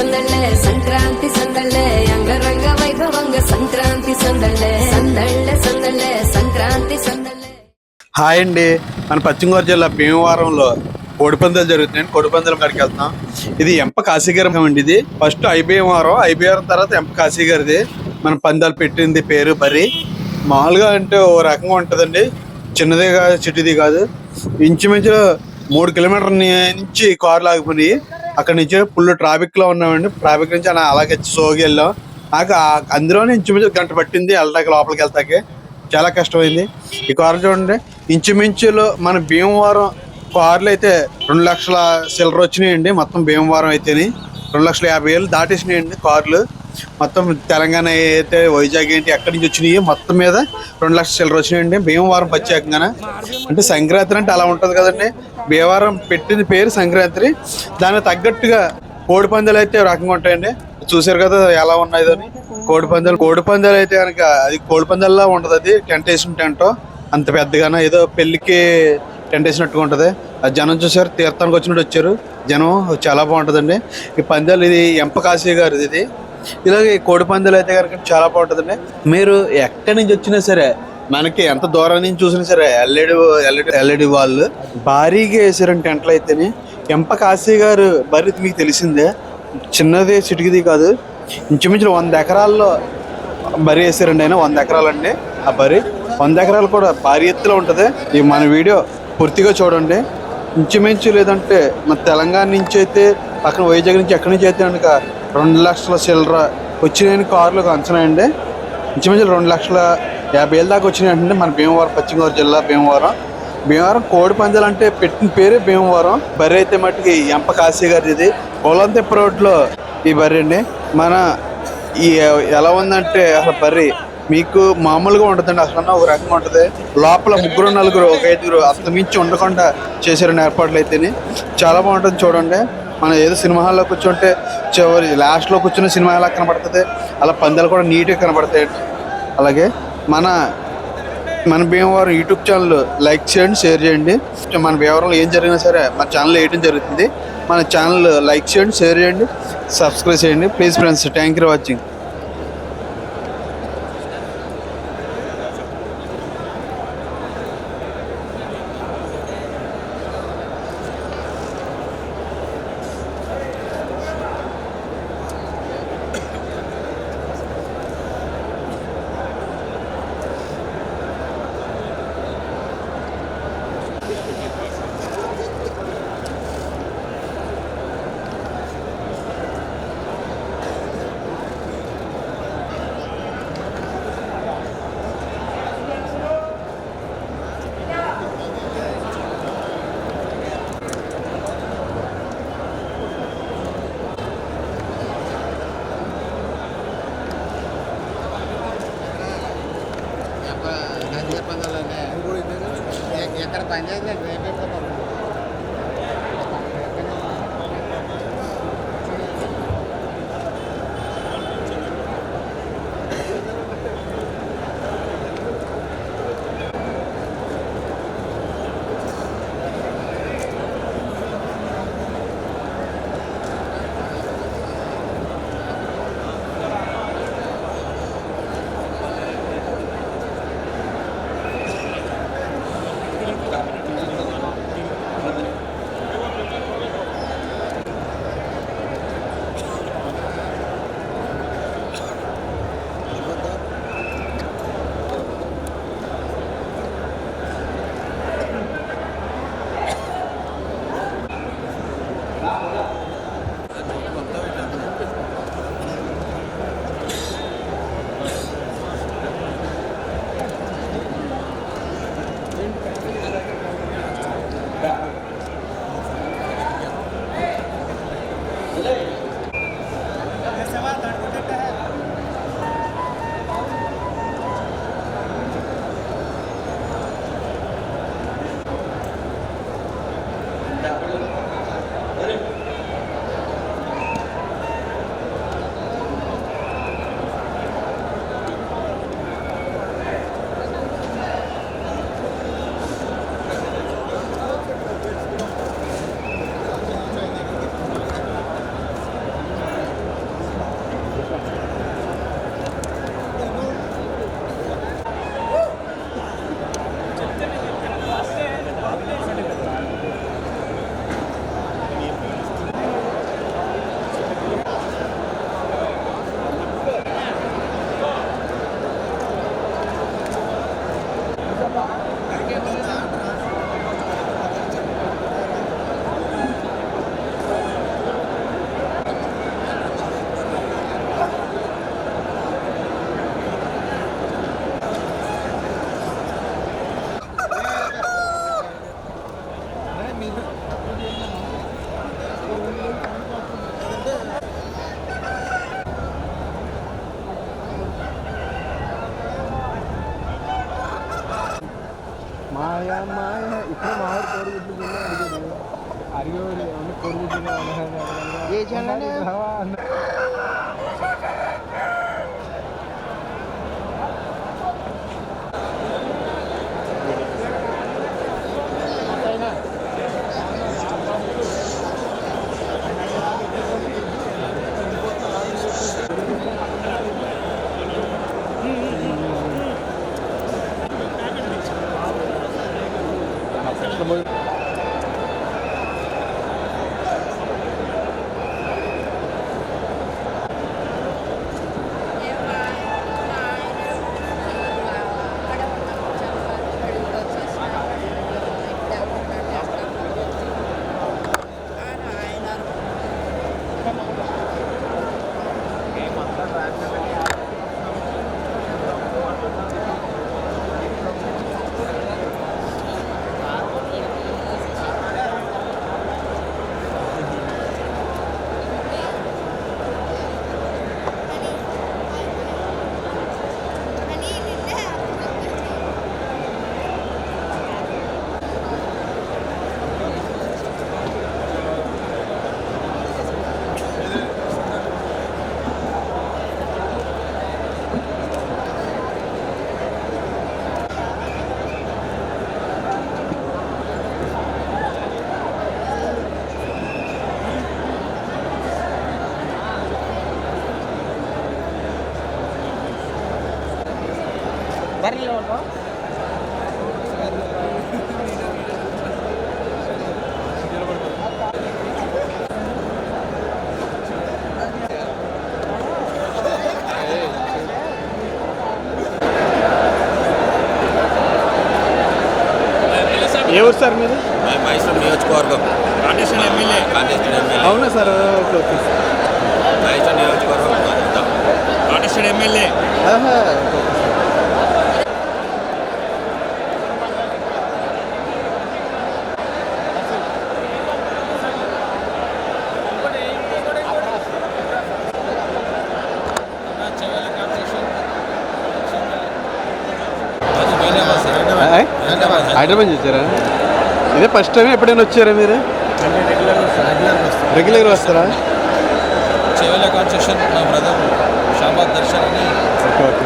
సందళ్ళే సంక్రాంతి సందళ్ళే అంగరంగ వైభవంగ సంక్రాంతి సందళ్ళే సందళ్ళే సందళ్ళే సంక్రాంతి సందళ్ళే. హాయ్ అండి. మన పశ్చిమ గోదావరి జిల్లా భీమవరంలో కోడిపందాలు జరుగుతున్నాయండి కోడిపందాల కాడికి వెళ్తున్నాం. ఇది ఎంప కాశీగారం అండి ఇది. ఫస్ట్ ఐబీఎంఆర్ఓ ఐబీఆర్ తర్వాత ఎంప కాశీగారిది. మన పందాలు పెట్టింది పేరు బరి. మామూలుగా అంటే ఓ రకంగా ఉంటుందండి. చిన్నది కాదు చిట్టిది కాదు. ఇంచుమించు మూడు కిలోమీటర్ల నుంచి కార్లు ఆగిపోయినాయి. అక్కడ నుంచి ఫుల్ ట్రాఫిక్లో ఉన్నామండి. ట్రాఫిక్ నుంచి అలా అలాగే సోగి వెళ్ళాం. నాకు అందులోనే ఇంచుమించు గంట పట్టింది వెళ్ళడానికి లోపలికి వెళ్తాకి. చాలా కష్టమైంది. ఈ కారు చూడండి. ఇంచుమించులో మన భీమవరం కార్లు అయితే రెండు లక్షల సిల్లర్ వచ్చినాయండి. మొత్తం భీమవరం అయితేని రెండు లక్షల యాభై వేలు దాటేసినాయండి కార్లు. మొత్తం తెలంగాణ అయితే వైజాగ్ ఏంటి ఎక్కడి నుంచి వచ్చినాయి మొత్తం మీద రెండు లక్షల సిల్లర్ వచ్చినాయండి. భీమవరం ప్రత్యేకంగా అంటే సంక్రాంతి అంటే అలా ఉంటుంది కదండి. భీమవరం పెట్టిన పేరు సంక్రాంతి. దానికి తగ్గట్టుగా కోడి పందాలు అయితే రకంగా ఉంటాయండి. చూసారు కదా ఎలా ఉన్నాయో అని కోడి పందాలు కోడి పందాలు అయితే కనుక అది కోడి పందాల్లో ఉంటది అది. టెంట్ వేసిన టెంట్ అంత పెద్దగానే? ఏదో పెళ్ళికి టెంట్ వేసినట్టుగా ఉంటుంది. ఆ జనం చూసారు తీర్థానికి వచ్చినట్టు వచ్చారు. జనం చాలా బాగుంటుందండి. ఈ పందాలు ఇది ఎంప కాశీ గారు ఇది. ఇలాగే ఈ కోడి పందాలు అయితే కనుక చాలా బాగుంటుందండి. మీరు ఎక్కడి నుంచి వచ్చినా సరే మనకి ఎంత దూరం నుంచి చూసినా సరే ఎల్ఈడి ఎల్ఈడి ఎల్ఈడి వాళ్ళు భారీగా వేసారండి టెంట్లు అయితేనే. ఎంప కాశీ గారు బరి మీకు తెలిసిందే. చిన్నది చిటికిది కాదు. ఇంచుమించు వంద ఎకరాల్లో బరి వేసారండి ఆయన. వంద ఎకరాలండి ఆ బరి. వంద ఎకరాలు కూడా భారీ ఎత్తులో ఉంటుంది. ఈ మన వీడియో పూర్తిగా చూడండి. ఇంచుమించు లేదంటే మన తెలంగాణ నుంచి అయితే పక్కన వైజాగ్ నుంచి ఎక్కడి నుంచి అయితే కనుక రెండు లక్షల చిల్లర వచ్చినాయని కార్లు అంచనా అండి. ఇంచుమించు రెండు లక్షల యాభై ఏళ్ళ దాకా వచ్చినాయంటే మన భీమవరం పశ్చిమ గోదావరి జిల్లా భీమవరం. భీమవరం కోడి పందాలు అంటే పెట్టిన పేరే భీమవరం. బర్రె అయితే మట్టుకి ఎంప కాశీ గారి ఇది పొలంతెప్ప రోడ్లో ఈ బర్రె అండి మన ఈ ఎలా ఉందంటే అసలు బర్రె మీకు మామూలుగా ఉంటుందండి. అసలు ఒక రకంగా ఉంటుంది. లోపల ముగ్గురు నలుగురు ఒక ఐదుగురు అంత మించి ఉండకుండా చేశారండి ఏర్పాట్లు అయితేనే చాలా బాగుంటుంది చూడండి. మనం ఏదో సినిమా హాల్లో కూర్చుంటే చివరి లాస్ట్లో కూర్చున్న సినిమా హాల్ కనబడుతుంది అలా పందాలు కూడా నీట్గా కనబడతాయి అలాగే మన మన భీమవరం యూట్యూబ్ ఛానల్ లైక్ చేయండి షేర్ చేయండి. మన భీమవరంలో ఏం జరిగినా సరే మన ఛానల్ వేయడం జరుగుతుంది. మన ఛానల్ లైక్ చేయండి షేర్ చేయండి సబ్స్క్రైబ్ చేయండి. Please friends thank you watching. 反正那个 හරිෝ ಹವಾ ජනන ಒಂದು ఏ ఊరు సార్ మీరు మైసూర్ నియోజకవర్గం. Contested MLA. Contested MLA. అవునా సార్? ఓకే ఓకే మైసూర్ నియోజకవర్గం. Contested MLA. హైదరాబాద్. నుంచి వచ్చారా? ఇదే ఫస్ట్ టైం ఎప్పుడైనా వచ్చారా మీరు? రెగ్యులర్ వస్తారా? చెవెల కన్స్ట్రక్షన్ నా బ్రదర్ షాబాద్ దర్శన్ అని ఓకే ఓకే